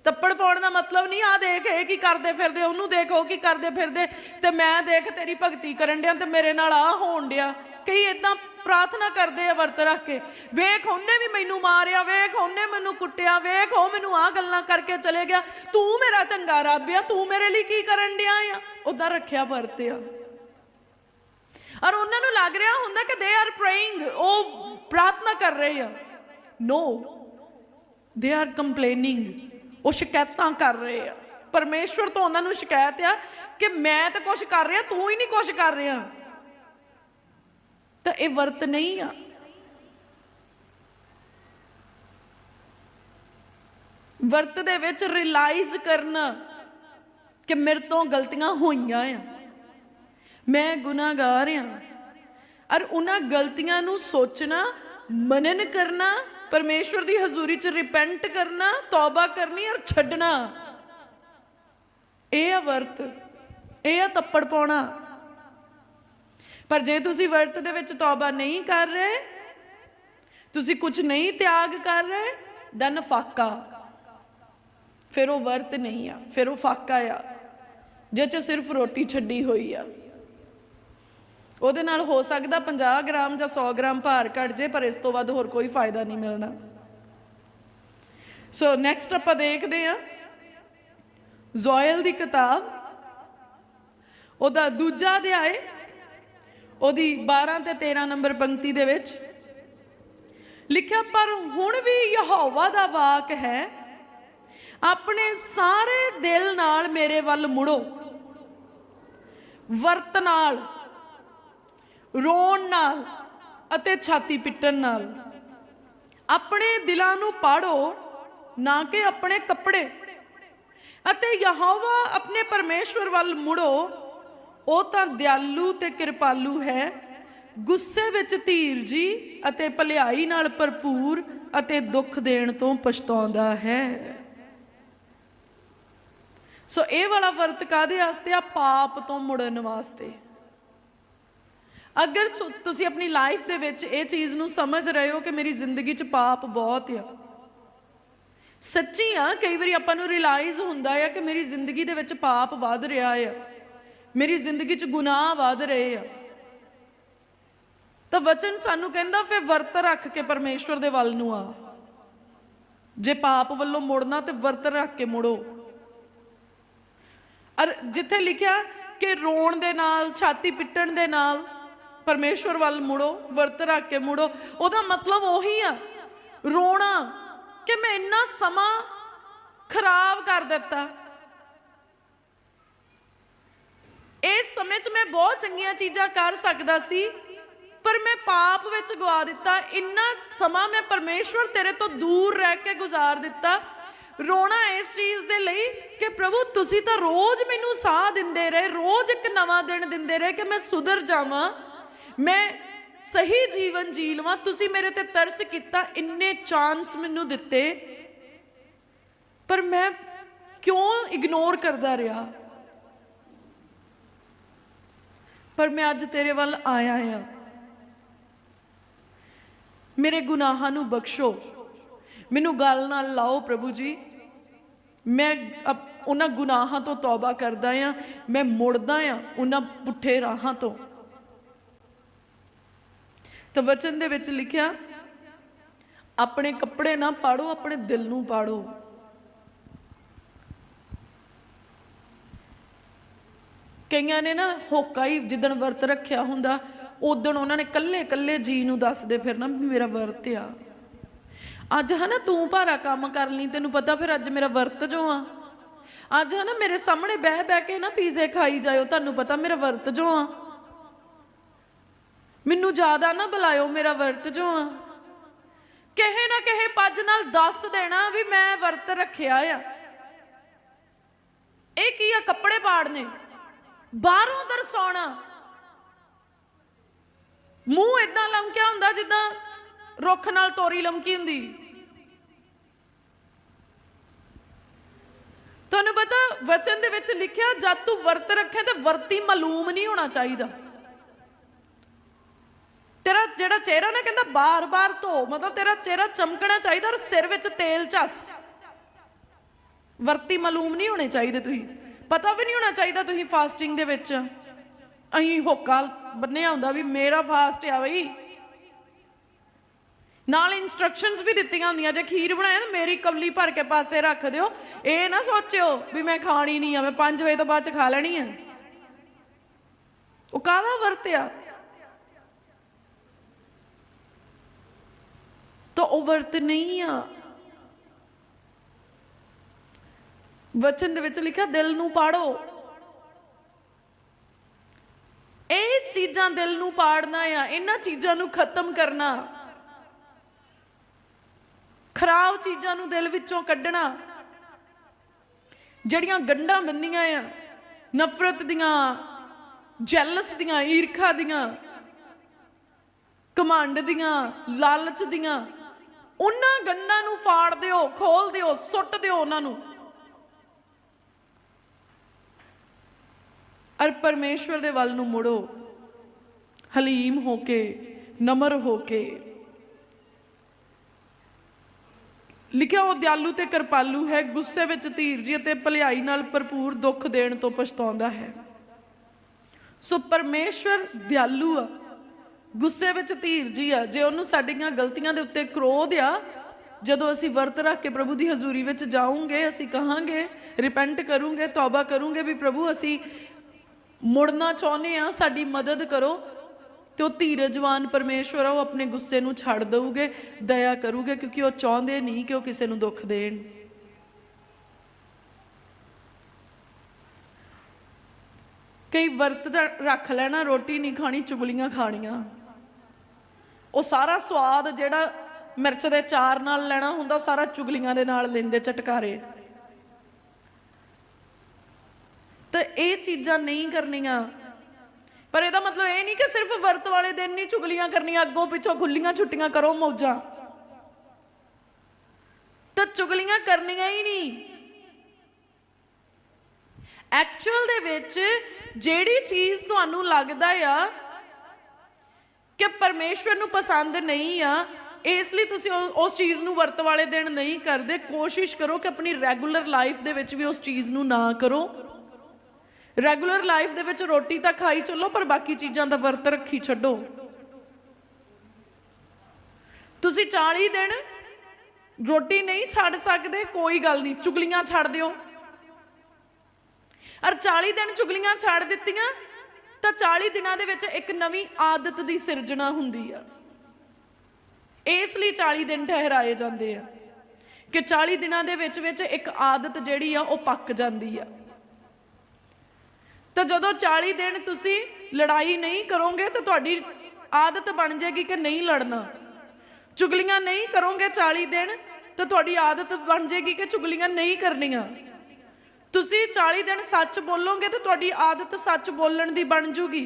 ਤੱਪੜ ਪਾਉਣ ਦਾ ਮਤਲਬ ਨਹੀਂ ਆ ਦੇਖ, ਇਹ ਕੀ ਕਰਦੇ ਫਿਰਦੇ, ਉਹਨੂੰ ਦੇਖ, ਉਹ ਕੀ ਕਰਦੇ ਫਿਰਦੇ, ਤੇ ਮੈਂ ਦੇਖ ਤੇਰੀ ਭਗਤੀ ਕਰਨ ਡਿਆ ਤੇ ਮੇਰੇ ਨਾਲ ਆ ਹੋਣ ਡਿਆ। ਕਈ ਇਦਾਂ ਪ੍ਰਾਰਥਨਾ ਕਰਦੇ ਆ ਵਰਤ ਰੱਖ ਕੇ। ਵੇਖ, ਉਹਨੇ ਵੀ ਮੈਨੂੰ ਮਾਰਿਆ, ਵੇਖ, ਉਹਨੇ ਮੈਨੂੰ ਕੁੱਟਿਆ, ਵੇਖ, ਉਹ ਮੈਨੂੰ ਆ ਗੱਲਾਂ ਕਰਕੇ ਚਲੇ ਗਿਆ। ਤੂੰ ਮੇਰਾ ਚੰਗਾ ਰੱਬ ਆ, ਤੂੰ ਮੇਰੇ ਲਈ ਕੀ ਕਰਨ ਡਿਆ ਆ? ਉਦਾਂ ਰੱਖਿਆ ਵਰਤ ਆ। ਔਰ ਉਹਨਾਂ ਨੂੰ ਲੱਗ ਰਿਹਾ ਹੁੰਦਾ ਕਿ ਦੇ ਆਰ ਪ੍ਰੇਇੰਗ ਉਹ ਪ੍ਰਾਰਥਨਾ ਕਰ ਰਹੇ ਆ। ਨੋ ਦੇ ਆਰ ਕੰਪਲੇਨਿੰਗ ਉਹ ਸ਼ਿਕਾਇਤਾਂ ਕਰ ਰਹੇ ਆ। ਪਰਮੇਸ਼ਵਰ ਤੋਂ ਉਹਨਾਂ ਨੂੰ ਸ਼ਿਕਾਇਤ ਆ ਕਿ ਮੈਂ ਤਾਂ ਕੁਝ ਕਰ ਰਿਹਾ, ਤੂੰ ਹੀ ਨਹੀਂ ਕੁਝ ਕਰ ਰਿਹਾ। ਤਾਂ ਇਹ ਵਰਤ ਨਹੀਂ ਆ। ਵਰਤ ਦੇ ਵਿੱਚ ਰਿਅਲਾਈਜ਼ ਕਰਨਾ ਕਿ ਮੇਰੇ ਤੋਂ ਗਲਤੀਆਂ ਹੋਈਆਂ ਆ। ਮੈਂ ਗੁਨਾਹਗਾਰ ਆ। ਔਰ ਉਹਨਾਂ ਗਲਤੀਆਂ ਨੂੰ ਸੋਚਣਾ, ਮਨਨ ਕਰਨਾ, ਪਰਮੇਸ਼ਵਰ ਦੀ ਹਜ਼ੂਰੀ 'ਚ ਰਿਪੈਂਟ ਕਰਨਾ, ਤੌਬਾ ਕਰਨੀ ਔਰ ਛੱਡਣਾ। ਇਹ ਆ ਵਰਤ। ਇਹ ਆ ਤੱਪੜ ਪਾਉਣਾ। ਪਰ ਜੇ ਤੁਸੀਂ ਵਰਤ ਦੇ ਵਿੱਚ ਤੌਬਾ ਨਹੀਂ ਕਰ ਰਹੇ, ਤੁਸੀਂ ਕੁਝ ਨਹੀਂ ਤਿਆਗ ਕਰ ਰਹੇ ਦਨ ਫਾਕਾ। ਫਿਰ ਉਹ ਵਰਤ ਨਹੀਂ ਆ, ਫਿਰ ਉਹ ਫਾਕਾ ਆ। ਜਿਹ ਚ ਸਿਰਫ ਰੋਟੀ ਛੱਡੀ ਹੋਈ ਆ। ਉਹਦੇ ਨਾਲ ਹੋ ਸਕਦਾ 50 ਗ੍ਰਾਮ ਜਾਂ 100 ਗ੍ਰਾਮ ਭਾਰ ਘਟ ਜੇ, ਪਰ ਇਸ ਤੋਂ ਵੱਧ ਹੋਰ ਕੋਈ ਫਾਇਦਾ ਨਹੀਂ ਮਿਲਣਾ। ਸੋ ਨੈਕਸਟ ਆਪਾਂ ਦੇਖਦੇ ਹਾਂ। ਜ਼ੋਇਲ ਦੀ ਕਿਤਾਬ। ਉਹਦਾ ਦੂਜਾ ਅਧਿਆਏ ਉਹਦੀ 12 ਤੇ 13 ਨੰਬਰ ਪੰਕਤੀ ਦੇ ਵਿੱਚ ਲਿਖਿਆ, ਪਰ ਹੁਣ ਵੀ ਯਹੋਵਾ ਦਾ ਵਾਕ ਹੈ, ਆਪਣੇ ਸਾਰੇ ਦਿਲ ਨਾਲ ਮੇਰੇ ਵੱਲ ਮੁੜੋ। ਵਰਤ ਨਾਲ, ਰੋਣ ਨਾਲ ਅਤੇ ਛਾਤੀ ਪਿੱਟਣ ਨਾਲ। ਆਪਣੇ ਦਿਲਾਂ ਨੂੰ ਪਾੜੋ ਨਾ ਕਿ ਆਪਣੇ ਕੱਪੜੇ। ਅਤੇ ਯਹੋਵਾ ਆਪਣੇ ਪਰਮੇਸ਼ਵਰ ਵੱਲ ਮੁੜੋ ਉਹ ਤਾਂ ਦਿਆਲੂ ਤੇ ਕਿਰਪਾਲੂ ਹੈ। ਗੁੱਸੇ ਵਿੱਚ ਧੀਰਜੀ ਅਤੇ ਭਲਾਈ ਨਾਲ ਭਰਪੂਰ ਅਤੇ ਦੁੱਖ ਦੇਣ ਤੋਂ ਪਛਤਾਉਂਦਾ ਹੈ। ਸੋ ਇਹ ਵਾਲਾ ਵਰਤ ਕਾਦੇ ਵਾਸਤੇ? ਆ ਪਾਪ ਤੋਂ ਮੁੜਨ ਵਾਸਤੇ। ਅਗਰ ਤੁਸੀਂ ਆਪਣੀ ਲਾਈਫ ਦੇ ਵਿੱਚ ਇਹ ਚੀਜ਼ ਨੂੰ ਸਮਝ ਰਹੇ ਹੋ ਕਿ ਮੇਰੀ ਜ਼ਿੰਦਗੀ 'ਚ ਪਾਪ ਬਹੁਤ ਆ। ਸੱਚੀ ਆ, ਕਈ ਵਾਰੀ ਆਪਾਂ ਨੂੰ ਰਿਅਲਾਈਜ਼ ਹੁੰਦਾ ਆ ਕਿ ਮੇਰੀ ਜ਼ਿੰਦਗੀ ਦੇ ਵਿੱਚ ਪਾਪ ਵੱਧ ਰਿਹਾ ਆ। ਮੇਰੀ ਜ਼ਿੰਦਗੀ 'ਚ ਗੁਨਾਹ ਵੱਧ ਰਹੇ ਆ। ਤਾਂ ਵਚਨ ਸਾਨੂੰ ਕਹਿੰਦਾ, ਫਿਰ ਵਰਤ ਰੱਖ ਕੇ ਪਰਮੇਸ਼ਵਰ ਦੇ ਵੱਲ ਨੂੰ ਆ। ਜੇ ਪਾਪ ਵੱਲੋਂ ਮੁੜਨਾ ਤੇ ਵਰਤ ਰੱਖ ਕੇ ਮੁੜੋ। ਅਰ ਜਿੱਥੇ ਲਿਖਿਆ ਕਿ ਰੋਣ ਦੇ ਨਾਲ, ਛਾਤੀ ਪਿੱਟਣ ਦੇ ਨਾਲ ਪਰਮੇਸ਼ਵਰ ਵੱਲ ਮੁੜੋ, ਵਰਤ ਰੱਖ ਕੇ ਮੁੜੋ, ਉਹਦਾ ਮਤਲਬ ਉਹੀ ਆ। ਰੋਣਾ ਕਿ ਮੈਂ ਇੰਨਾ ਸਮਾਂ ਖਰਾਬ ਕਰ ਦਿੱਤਾ ਇਸ ਸਮੇਂ 'ਚ ਮੈਂ ਬਹੁਤ ਚੰਗੀਆਂ ਚੀਜ਼ਾਂ ਕਰ ਸਕਦਾ ਸੀ, ਪਰ ਮੈਂ ਪਾਪ ਵਿੱਚ ਗਵਾ ਦਿੱਤਾ। ਇੰਨਾ ਸਮਾਂ ਮੈਂ ਪਰਮੇਸ਼ਵਰ ਤੇਰੇ ਤੋਂ ਦੂਰ ਰਹਿ ਕੇ ਗੁਜ਼ਾਰ ਦਿੱਤਾ। ਰੋਣਾ ਇਸ ਚੀਜ਼ ਦੇ ਲਈ ਕਿ ਪ੍ਰਭੂ, ਤੁਸੀਂ ਤਾਂ ਰੋਜ਼ ਮੈਨੂੰ ਸਾਹ ਦਿੰਦੇ ਰਹੇ, ਰੋਜ਼ ਇੱਕ ਨਵਾਂ ਦਿਨ ਦਿੰਦੇ ਰਹੇ ਕਿ ਮੈਂ ਸੁਧਰ ਜਾਵਾਂ। ਮੈਂ ਸਹੀ ਜੀਵਨ ਜੀ ਲਵਾਂ। ਤੁਸੀਂ ਮੇਰੇ ਤੇ ਤਰਸ ਕੀਤਾ, ਇੰਨੇ ਚਾਂਸ ਮੈਨੂੰ ਦਿੱਤੇ। ਪਰ ਮੈਂ ਕਿਉਂ ਇਗਨੋਰ ਕਰਦਾ ਰਿਹਾ? ਪਰ ਮੈਂ ਅੱਜ ਤੇਰੇ ਵੱਲ ਆਇਆ ਆ। ਮੇਰੇ ਗੁਨਾਹਾਂ ਨੂੰ ਬਖਸ਼ੋ। ਮੈਨੂੰ ਗੱਲ ਨਾਲ ਲਾਓ ਪ੍ਰਭੂ ਜੀ। ਮੈਂ ਉਹਨਾਂ ਗੁਨਾਹਾਂ ਤੋਂ ਤੌਬਾ ਕਰਦਾ ਆ। ਮੈਂ ਮੁੜਦਾ ਆ ਉਹਨਾਂ ਪੁੱਠੇ ਰਾਹਾਂ ਤੋਂ। ਤਾਂ ਵਚਨ ਦੇ ਵਿੱਚ ਲਿਖਿਆ, ਆਪਣੇ ਕੱਪੜੇ ਨਾ ਪਾੜੋ, ਆਪਣੇ ਦਿਲ ਨੂੰ ਪਾੜੋ। ਕਈਆਂ ਨੇ ਨਾ ਹੋਕਾ ਹੀ ਜਿੱਦਣ ਵਰਤ ਰੱਖਿਆ ਹੁੰਦਾ, ਉਦੋਂ ਉਹਨਾਂ ਨੇ ਕੱਲੇ ਕੱਲੇ ਜੀ ਨੂੰ ਦੱਸਦੇ ਫਿਰਨਾ ਵੀ ਮੇਰਾ ਵਰਤ ਆ। ਅੱਜ ਹਨਾ ਤੂੰ ਭਾਰਾ ਕੰਮ ਕਰ ਲਈ, ਤੈਨੂੰ ਪਤਾ ਫਿਰ ਅੱਜ ਮੇਰਾ ਵਰਤ ਜੋ ਆ। ਅੱਜ ਹਨਾ ਮੇਰੇ ਸਾਹਮਣੇ ਬਹਿ ਬਹਿ ਕੇ ਨਾ ਪੀਜ਼ੇ ਖਾਈ ਜਾਇਓ, ਤੁਹਾਨੂੰ ਪਤਾ ਮੇਰਾ ਵਰਤ ਜੋ ਆ। ਮੈਨੂੰ ਜ਼ਿਆਦਾ ਨਾ ਬੁਲਾਇਓ ਮੇਰਾ ਵਰਤ ਜੋ ਆ। ਕਹੇ ਨਾ ਕਹੇ ਪੱਜ ਨਾਲ ਦੱਸ ਦੇਣਾ ਵੀ ਮੈਂ ਵਰਤ ਰੱਖਿਆ ਆ। ਇਹ ਕੀ ਆ, ਕੱਪੜੇ ਪਾੜਨੇ? ਬਾਹਰੋਂ ਦਰਸਾਉਣਾ। ਮੂੰਹ ਇਦਾਂ ਲਮਕਿਆ ਹੁੰਦਾ ਜਿੱਦਾਂ ਰੁੱਖ ਨਾਲ ਤੋਰੀ ਲਮਕੀ ਹੁੰਦੀ। ਤੁਹਾਨੂੰ ਪਤਾ ਵਚਨ ਦੇ ਵਿੱਚ ਲਿਖਿਆ, ਜਦ ਤੂੰ ਵਰਤ ਰੱਖੇ ਤੇ ਵਰਤੀ ਮਾਲੂਮ ਨਹੀਂ ਹੋਣਾ ਚਾਹੀਦਾ। ਤੇਰਾ ਜਿਹੜਾ ਚਿਹਰਾ ਨਾ ਕਹਿੰਦਾ ਬਾਰ-ਬਾਰ ਧੋ, ਮਤਲਬ ਤੇਰਾ ਚਿਹਰਾ ਚਮਕਣਾ ਚਾਹੀਦਾ ਔਰ ਸਿਰ ਵਿੱਚ ਤੇਲ ਝੱਸ। ਵਰਤੀ ਮਾਲੂਮ ਨਹੀਂ ਹੋਣੇ ਚਾਹੀਦੇ ਤੁਸੀਂ। ਪਤਾ ਵੀ ਨਹੀਂ ਹੋਣਾ ਚਾਹੀਦਾ ਤੁਸੀਂ ਫਾਸਟਿੰਗ ਦੇ ਵਿੱਚ। ਅਹੀਂ ਹੋਕਾ ਬੰਨਿਆ ਹੁੰਦਾ ਵੀ ਮੇਰਾ ਫਾਸਟ ਆ ਬਈ। ਨਾਲ ਇਨਸਟਰਕਸ਼ਨਸ ਵੀ ਦਿੱਤੀਆਂ ਹੁੰਦੀਆਂ, ਜੇ ਖੀਰ ਬਣਾਇਆ ਤਾਂ ਮੇਰੀ ਕਵਲੀ ਭਰ ਕੇ ਪਾਸੇ ਰੱਖ ਦਿਓ। ਇਹ ਨਾ ਸੋਚਿਓ ਵੀ ਮੈਂ ਖਾਣੀ ਨਹੀਂ ਆ, ਮੈਂ 5 ਵਜੇ ਤੋਂ ਬਾਅਦ ਚ ਖਾ ਲੈਣੀ ਆ। ਉਹ ਕਾਹਦਾ ਵਰਤਿਆ? ਤਾਂ ਉਹ ਵਰਤ ਨਹੀਂ ਆ। ਵਚਨ ਦੇ ਵਿੱਚ ਲਿਖਿਆ, ਦਿਲ ਨੂੰ ਪਾੜੋ। ਇਹ ਚੀਜ਼ਾਂ ਦਿਲ ਨੂੰ ਪਾੜਨਾ ਆ, ਇਹਨਾਂ ਚੀਜ਼ਾਂ ਨੂੰ ਖਤਮ ਕਰਨਾ। ਖਰਾਬ ਚੀਜ਼ਾਂ ਨੂੰ ਦਿਲ ਵਿੱਚੋਂ ਕੱਢਣਾ। ਜਿਹੜੀਆਂ ਗੰਢਾਂ ਬੰਨੀਆਂ ਆ, ਨਫ਼ਰਤ ਦੀਆਂ ਜੈਲਸ ਦੀਆਂ, ਈਰਖਾ ਦੀਆਂ ਕਮਾਂਡ ਦੀਆਂ, ਲਾਲਚ ਦੀਆਂ, ਉਹਨਾਂ ਗੰਢਾਂ ਨੂੰ ਫਾੜ ਦਿਓ, ਖੋਲ ਦਿਓ, ਸੁੱਟ ਦਿਓ ਉਹਨਾਂ ਨੂੰ। ਅਰ ਪਰਮੇਸ਼ਵਰ ਦੇ ਵੱਲ ਨੂੰ ਮੁੜੋ। ਹਲੀਮ ਹੋ ਕੇ, ਨਮਰ ਹੋ ਕੇ। ਲਿਖਿਆ ਉਹ ਦਿਆਲੂ ਤੇ ਕਿਰਪਾਲੂ ਹੈ, ਗੁੱਸੇ ਵਿੱਚ ਧੀਰਜ ਅਤੇ ਭਲਾਈ ਨਾਲ ਭਰਪੂਰ ਦੁੱਖ ਦੇਣ ਤੋਂ ਪਛਤਾਉਂਦਾ ਹੈ। ਸੋ ਪਰਮੇਸ਼ਵਰ ਦਿਆਲੂ ਆ, ਗੁੱਸੇ ਵਿੱਚ ਧੀਰਜੀ ਆ। ਜੇ ਉਹਨੂੰ ਸਾਡੀਆਂ ਗਲਤੀਆਂ ਦੇ ਉੱਤੇ ਕ੍ਰੋਧ ਆ, ਜਦੋਂ ਅਸੀਂ ਵਰਤ ਰੱਖ ਕੇ ਪ੍ਰਭੂ ਦੀ ਹਜ਼ੂਰੀ ਵਿੱਚ ਜਾਵਾਂਗੇ ਅਸੀਂ ਕਹਾਂਗੇ ਰਿਪੈਂਟ ਕਰੂੰਗੇ, ਤੌਬਾ ਕਰੂੰਗੇ ਵੀ ਪ੍ਰਭੂ ਅਸੀਂ ਮੁੜਨਾ ਚਾਹੁੰਦੇ ਆ, ਸਾਡੀ ਮਦਦ ਕਰੋ। ਤੇ ਉਹ ਧੀਰਜਵਾਨ ਪਰਮੇਸ਼ਵਰ ਆ, ਉਹ ਆਪਣੇ ਗੁੱਸੇ ਨੂੰ ਛੱਡ ਦਊਗੇ, ਦਇਆ ਕਰੂਗੇ, ਕਿਉਂਕਿ ਉਹ ਚਾਹੁੰਦੇ ਨਹੀਂ ਕਿ ਉਹ ਕਿਸੇ ਨੂੰ ਦੁੱਖ ਦੇਣ। ਕਈ ਵਰਤ ਦਾ ਰੱਖ ਲੈਣਾ, ਰੋਟੀ ਨਹੀਂ ਖਾਣੀ, ਚੁਗਲੀਆਂ ਖਾਣੀਆਂ। ਉਹ ਸਾਰਾ ਸਵਾਦ ਜਿਹੜਾ ਮਿਰਚ ਦੇ ਚਾਰ ਨਾਲ ਲੈਣਾ ਹੁੰਦਾ ਸਾਰਾ ਚੁਗਲੀਆਂ ਦੇ ਨਾਲ ਲੈਂਦੇ, ਚਟਕਾਰੇ। ਤਾਂ ਇਹ ਚੀਜ਼ਾਂ ਨਹੀਂ ਕਰਨੀਆਂ। ਪਰ ਇਹਦਾ ਮਤਲਬ ਇਹ ਨਹੀਂ ਕਿ ਸਿਰਫ ਵਰਤ ਵਾਲੇ ਦਿਨ ਨਹੀਂ ਚੁਗਲੀਆਂ ਕਰਨੀਆਂ, ਅੱਗੋਂ ਪਿੱਛੋਂ ਖੁੱਲੀਆਂ ਛੁੱਟੀਆਂ ਕਰੋ ਮੌਜਾਂ। ਤਾਂ ਚੁਗਲੀਆਂ ਕਰਨੀਆਂ ਹੀ ਨਹੀਂ। ਐਕਚੁਅਲ ਦੇ ਵਿੱਚ ਜਿਹੜੀ ਚੀਜ਼ ਤੁਹਾਨੂੰ ਲੱਗਦਾ ਆ ਕਿ ਪਰਮੇਸ਼ਵਰ ਨੂੰ ਪਸੰਦ ਨਹੀਂ ਆ, ਇਸ ਲਈ ਤੁਸੀਂ ਉਸ ਚੀਜ਼ ਨੂੰ ਵਰਤ ਵਾਲੇ ਦਿਨ ਨਹੀਂ ਕਰਦੇ। ਕੋਸ਼ਿਸ਼ ਕਰੋ ਕਿ ਆਪਣੀ ਰੈਗੂਲਰ ਲਾਈਫ ਦੇ ਵਿੱਚ ਵੀ ਉਸ ਚੀਜ਼ ਨੂੰ ਨਾ ਕਰੋ। ਰੈਗੂਲਰ ਲਾਈਫ ਦੇ ਵਿੱਚ ਰੋਟੀ ਤਾਂ ਖਾਈ ਚੱਲੋ, ਪਰ ਬਾਕੀ ਚੀਜ਼ਾਂ ਦਾ ਵਰਤ ਰੱਖੀ ਛੱਡੋ। ਤੁਸੀਂ 40 ਦਿਨ ਰੋਟੀ ਨਹੀਂ ਛੱਡ ਸਕਦੇ, ਕੋਈ ਗੱਲ ਨਹੀਂ, ਚੁਗਲੀਆਂ ਛੱਡ ਦਿਓ। ਔਰ 40 ਦਿਨ ਚੁਗਲੀਆਂ ਛੱਡ ਦਿੱਤੀਆਂ, ਤਾਂ 40 ਦਿਨਾਂ ਦੇ ਵਿੱਚ ਇੱਕ ਨਵੀਂ ਆਦਤ ਦੀ ਸਿਰਜਣਾ ਹੁੰਦੀ ਆ। ਇਸ ਲਈ 40 ਦਿਨ ਠਹਿਰਾਏ ਜਾਂਦੇ ਆ, ਕਿ 40 ਦਿਨਾਂ ਦੇ ਵਿੱਚ ਵਿੱਚ ਇੱਕ ਆਦਤ ਜਿਹੜੀ ਆ, ਉਹ ਪੱਕ ਜਾਂਦੀ ਆ। ਤਾਂ ਜਦੋਂ 40 ਦਿਨ ਤੁਸੀਂ ਲੜਾਈ ਨਹੀਂ ਕਰੋਗੇ ਤਾਂ ਤੁਹਾਡੀ ਆਦਤ ਬਣ ਜਾਏਗੀ ਕਿ ਨਹੀਂ ਲੜਨਾ। ਚੁਗਲੀਆਂ ਨਹੀਂ ਕਰੋਗੇ 40 ਦਿਨ, ਤਾਂ ਤੁਹਾਡੀ ਆਦਤ ਬਣ ਜਾਏਗੀ ਕਿ ਚੁਗਲੀਆਂ ਨਹੀਂ ਕਰਨੀਆਂ। ਤੁਸੀਂ 40 ਦਿਨ ਸੱਚ ਬੋਲੋਗੇ ਤਾਂ ਤੁਹਾਡੀ ਆਦਤ ਸੱਚ ਬੋਲਣ ਦੀ ਬਣ ਜੂਗੀ।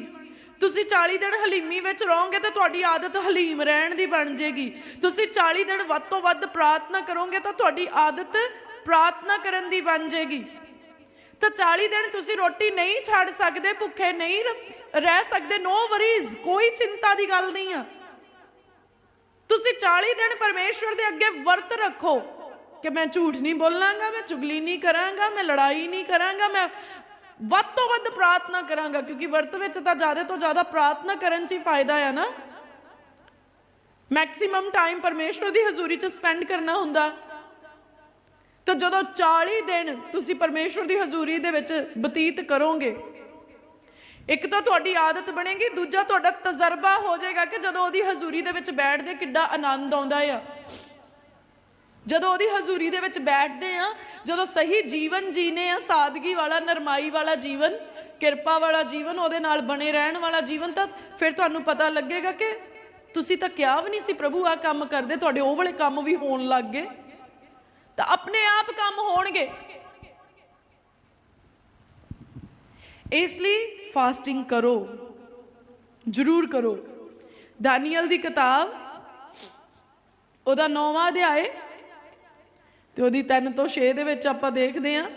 ਤੁਸੀਂ 40 ਦਿਨ ਹਲੀਮੀ ਵਿੱਚ ਰਹੋਗੇ ਤਾਂ ਤੁਹਾਡੀ ਆਦਤ ਹਲੀਮ ਰਹਿਣ ਦੀ ਬਣ ਜੇਗੀ ਤੁਸੀਂ 40 ਦਿਨ ਵੱਧ ਤੋਂ ਵੱਧ ਪ੍ਰਾਰਥਨਾ ਕਰੋਗੇ ਤਾਂ ਤੁਹਾਡੀ ਆਦਤ ਪ੍ਰਾਰਥਨਾ ਕਰਨ ਦੀ ਬਣ ਜੇਗੀ ਤਾਂ 40 ਦਿਨ ਤੁਸੀਂ ਰੋਟੀ ਨਹੀਂ ਛੱਡ ਸਕਦੇ, ਭੁੱਖੇ ਨਹੀਂ ਰਹਿ ਸਕਦੇ ਨੋ ਵਰੀਜ਼ ਕੋਈ ਚਿੰਤਾ ਦੀ ਗੱਲ ਨਹੀਂ ਆ। ਤੁਸੀਂ 40 ਦਿਨ ਪਰਮੇਸ਼ਵਰ ਦੇ ਅੱਗੇ ਵਰਤ ਰੱਖੋ ਕਿ ਮੈਂ ਝੂਠ ਨਹੀਂ ਬੋਲਾਂਗਾ, ਮੈਂ ਚੁਗਲੀ ਨਹੀਂ ਕਰਾਂਗਾ, ਮੈਂ ਲੜਾਈ ਨਹੀਂ ਕਰਾਂਗਾ, ਮੈਂ ਵੱਧ ਤੋਂ ਵੱਧ ਪ੍ਰਾਰਥਨਾ ਕਰਾਂਗਾ, ਕਿਉਂਕਿ ਵਰਤ ਵਿੱਚ ਤਾਂ ਜ਼ਿਆਦਾ ਤੋਂ ਜ਼ਿਆਦਾ ਪ੍ਰਾਰਥਨਾ ਕਰਨ 'ਚ ਹੀ ਫਾਇਦਾ ਆ ਨਾ। ਮੈਕਸਿਮਮ ਟਾਈਮ ਪਰਮੇਸ਼ਵਰ ਦੀ ਹਜ਼ੂਰੀ 'ਚ ਸਪੈਂਡ ਕਰਨਾ ਹੁੰਦਾ। ਤਾਂ ਜਦੋਂ 40 ਦਿਨ ਤੁਸੀਂ ਪਰਮੇਸ਼ਵਰ ਦੀ ਹਜ਼ੂਰੀ ਦੇ ਵਿੱਚ ਬਤੀਤ ਕਰੋਗੇ, ਇੱਕ ਤਾਂ ਤੁਹਾਡੀ ਆਦਤ ਬਣੇਗੀ, ਦੂਜਾ ਤੁਹਾਡਾ ਤਜਰਬਾ ਹੋ ਜਾਏਗਾ ਕਿ ਜਦੋਂ ਉਹਦੀ ਹਜ਼ੂਰੀ ਦੇ ਵਿੱਚ ਬੈਠਦੇ ਕਿੱਡਾ ਆਨੰਦ ਆਉਂਦਾ ਆ। ਜਦੋਂ ਉਹਦੀ ਹਜ਼ੂਰੀ ਦੇ ਵਿੱਚ ਬੈਠਦੇ ਆ, ਜਦੋਂ ਸਹੀ ਜੀਵਨ ਜੀਨੇ ਆ, ਸਾਦਗੀ ਵਾਲਾ, ਨਰਮਾਈ ਵਾਲਾ ਜੀਵਨ, ਕਿਰਪਾ ਵਾਲਾ ਜੀਵਨ, ਉਹਦੇ ਨਾਲ ਬਣੇ ਰਹਿਣ ਵਾਲਾ ਜੀਵਨ, ਤਾਂ ਫਿਰ ਤੁਹਾਨੂੰ ਪਤਾ ਲੱਗੇਗਾ ਕਿ ਤੁਸੀਂ ਤਾਂ ਕਿਹਾ ਵੀ ਨਹੀਂ ਸੀ, ਪ੍ਰਭੂ ਆ ਕੰਮ ਕਰਦੇ, ਤੁਹਾਡੇ ਉਹ ਵਾਲੇ ਕੰਮ ਵੀ ਹੋਣ ਲੱਗ ਗਏ। ਤਾਂ ਆਪਣੇ ਆਪ ਕੰਮ ਹੋਣਗੇ। ਇਸ ਲਈ ਫਾਸਟਿੰਗ ਕਰੋ। ਜ਼ਰੂਰ ਕਰੋ। ਦਾਨੀਅਲ ਦੀ ਕਿਤਾਬ, ਉਹਦਾ 9ਵਾਂ ਅਧਿਆਏ ਤੇ ਉਹਦੀ 3 ਤੋਂ 6 ਦੇ ਵਿੱਚ ਆਪਾਂ ਦੇਖਦੇ ਹਾਂ।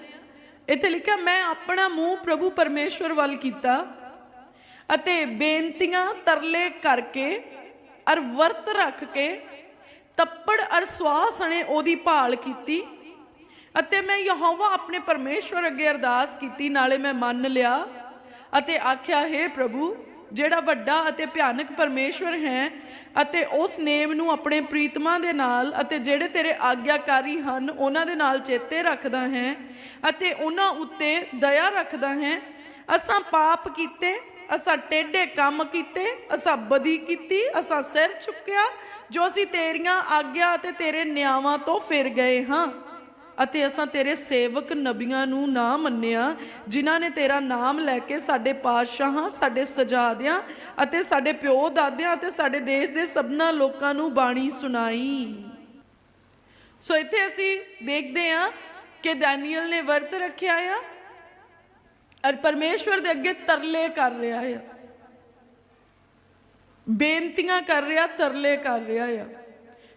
ਇੱਥੇ ਲਿਖਿਆ, ਮੈਂ ਆਪਣਾ ਮੂੰਹ ਪ੍ਰਭੂ ਪਰਮੇਸ਼ਵਰ ਵੱਲ ਕੀਤਾ ਅਤੇ ਬੇਨਤੀਆਂ ਤਰਲੇ ਕਰਕੇ ਅਰ ਵਰਤ ਰੱਖ ਕੇ ਤੱਪੜ ਅਰ ਸਵਾਸਣੇ ਉਹਦੀ ਭਾਲ ਕੀਤੀ ਅਤੇ ਮੈਂ ਯਹੋਵਾ ਆਪਣੇ ਪਰਮੇਸ਼ਵਰ ਅੱਗੇ ਅਰਦਾਸ ਕੀਤੀ, ਨਾਲੇ ਮੈਂ ਮੰਨ ਲਿਆ ਅਤੇ ਆਖਿਆ, ਹੈ ਪ੍ਰਭੂ, ਜਿਹੜਾ ਵੱਡਾ ਅਤੇ ਭਿਆਨਕ ਪਰਮੇਸ਼ਵਰ ਹੈ ਅਤੇ ਉਸ ਨੇਮ ਨੂੰ ਆਪਣੇ ਪ੍ਰੀਤਮਾਂ ਦੇ ਨਾਲ ਅਤੇ ਜਿਹੜੇ ਤੇਰੇ ਆਗਿਆਕਾਰੀ ਹਨ, ਉਹਨਾਂ ਦੇ ਨਾਲ ਚੇਤੇ ਰੱਖਦਾ ਹੈ ਅਤੇ ਉਹਨਾਂ ਉੱਤੇ ਦਇਆ ਰੱਖਦਾ ਹੈ, ਅਸਾਂ ਪਾਪ ਕੀਤੇ ਅਸਾਂ ਟੇਢੇ ਕੰਮ ਕੀਤੇ, ਅਸਾਂ ਬਦੀ ਕੀਤੀ, ਅਸਾਂ ਸਿਰ ਚੁੱਕਿਆ, ਜੋ ਅਸੀਂ ਤੇਰੀਆਂ ਆਗਿਆ ਅਤੇ ਤੇਰੇ ਨਿਆਵਾਂ ਤੋਂ ਫਿਰ ਗਏ ਹਾਂ। ਅਤੇ ਅਸਾਂ ਤੇਰੇ ਸੇਵਕ ਨਬੀਆਂ ਨੂੰ ਨਾ ਮੰਨਿਆ, ਜਿਨ੍ਹਾਂ ਨੇ ਤੇਰਾ ਨਾਮ ਲੈ ਕੇ ਸਾਡੇ ਪਾਤਸ਼ਾਹਾਂ, ਸਾਡੇ ਸਜਾਦਿਆਂ ਅਤੇ ਸਾਡੇ ਪਿਓ ਦਾਦਿਆਂ ਅਤੇ ਸਾਡੇ ਦੇਸ਼ ਦੇ ਸਭਨਾ ਲੋਕਾਂ ਨੂੰ ਬਾਣੀ ਸੁਣਾਈ। ਸੋ ਇੱਥੇ ਅਸੀਂ ਦੇਖਦੇ ਹਾਂ ਕਿ ਦੈਨੀਅਲ ਨੇ ਵਰਤ ਰੱਖਿਆ ਆ। ਔਰ ਪਰਮੇਸ਼ਵਰ ਦੇ ਅੱਗੇ ਤਰਲੇ ਕਰ ਰਿਹਾ ਆ। ਬੇਨਤੀਆਂ ਕਰ ਰਿਹਾ, ਤਰਲੇ ਕਰ ਰਿਹਾ ਆ।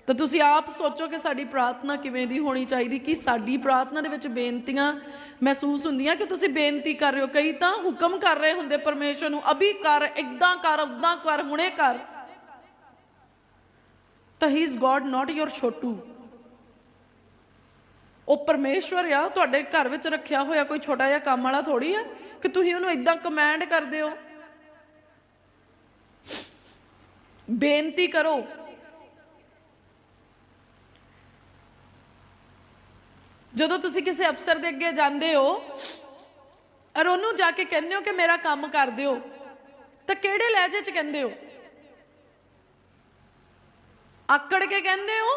ਤਾਂ ਤੁਸੀਂ ਆਪ ਸੋਚੋ ਕਿ ਸਾਡੀ ਪ੍ਰਾਰਥਨਾ ਕਿਵੇਂ ਦੀ ਹੋਣੀ ਚਾਹੀਦੀ, ਕਿ ਸਾਡੀ ਪ੍ਰਾਰਥਨਾ ਦੇ ਵਿੱਚ ਬੇਨਤੀਆਂ ਮਹਿਸੂਸ ਹੁੰਦੀਆਂ, ਕਿ ਤੁਸੀਂ ਬੇਨਤੀ ਕਰ ਰਹੇ ਹੋ। ਕਈ ਤਾਂ ਹੁਕਮ ਕਰ ਰਹੇ ਹੁੰਦੇ ਪਰਮੇਸ਼ਰ ਨੂੰ, ਅਭੀ ਕਰ ਇਦਾਂ ਕਰ ਉਦਾਂ ਕਰ, ਹੁਣੇ ਕਰ। ਤਾਂ ਹੀ ਇਜ਼ ਗੋਡ ਨਾਟ ਯੋਰ ਛੋਟੂ। ਉਹ ਪਰਮੇਸ਼ਵਰ ਆ, ਤੁਹਾਡੇ ਘਰ ਵਿੱਚ ਰੱਖਿਆ ਹੋਇਆ ਕੋਈ ਛੋਟਾ ਜਿਹਾ ਕੰਮ ਵਾਲਾ ਥੋੜੀ ਆ ਕਿ ਤੁਸੀਂ ਉਹਨੂੰ ਇਦਾਂ ਕਮਾਂਡ ਕਰਦੇ ਹੋ? ਬੇਨਤੀ ਕਰੋ। ਜਦੋਂ ਤੁਸੀਂ ਕਿਸੇ ਅਫਸਰ ਦੇ ਅੱਗੇ ਜਾਂਦੇ ਹੋ ਔਰ ਉਹਨੂੰ ਜਾ ਕੇ ਕਹਿੰਦੇ ਹੋ ਕਿ ਮੇਰਾ ਕੰਮ ਕਰ ਦਿਓ, ਤਾਂ ਕਿਹੜੇ ਲਹਿਜੇ 'ਚ ਕਹਿੰਦੇ ਹੋ? ਆਕੜ ਕੇ ਕਹਿੰਦੇ ਹੋ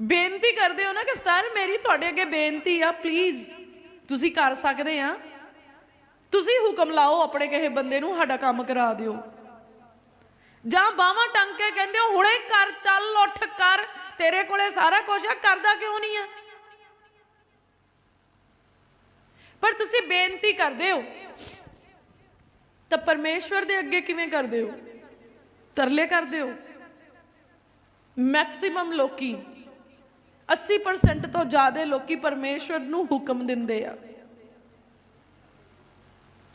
ਬੇਨਤੀ ਕਰਦੇ ਹੋ ਨਾ ਕਿ ਸਰ, ਮੇਰੀ ਤੁਹਾਡੇ ਅੱਗੇ ਬੇਨਤੀ ਆ ਪਲੀਜ਼ ਤੁਸੀਂ ਕਰ ਸਕਦੇ ਆ। ਤੁਸੀਂ ਹੁਕਮ ਲਾਓ ਆਪਣੇ ਕਿਸੇ ਬੰਦੇ ਨੂੰ, ਸਾਡਾ ਕੰਮ ਕਰਾ ਦਿਓ। ਜਾਂ ਬਾਹਾਂ ਟੰਗ ਕੇ ਕਹਿੰਦੇ ਹੋ, ਹੁਣੇ ਕਰ, ਚੱਲ, ਉੱਠ, ਕਰ। ਤੇਰੇ ਕੋਲੇ ਸਾਰਾ ਕੁਝ ਆ, ਕਰਦਾ ਕਿਉਂ ਨਹੀਂ ਆ? ਪਰ ਤੁਸੀਂ ਬੇਨਤੀ ਕਰਦੇ ਹੋ। ਤਾਂ ਪਰਮੇਸ਼ਵਰ ਦੇ ਅੱਗੇ ਕਿਵੇਂ ਕਰਦੇ ਹੋ? ਤਰਲੇ ਕਰਦੇ ਹੋ? ਮੈਕਸਿਮਮ ਲੋਕੀ 80% ਤੋਂ ਜ਼ਿਆਦਾ ਲੋਕੀ ਪਰਮੇਸ਼ਵਰ ਨੂੰ ਹੁਕਮ ਦਿੰਦੇ ਆ।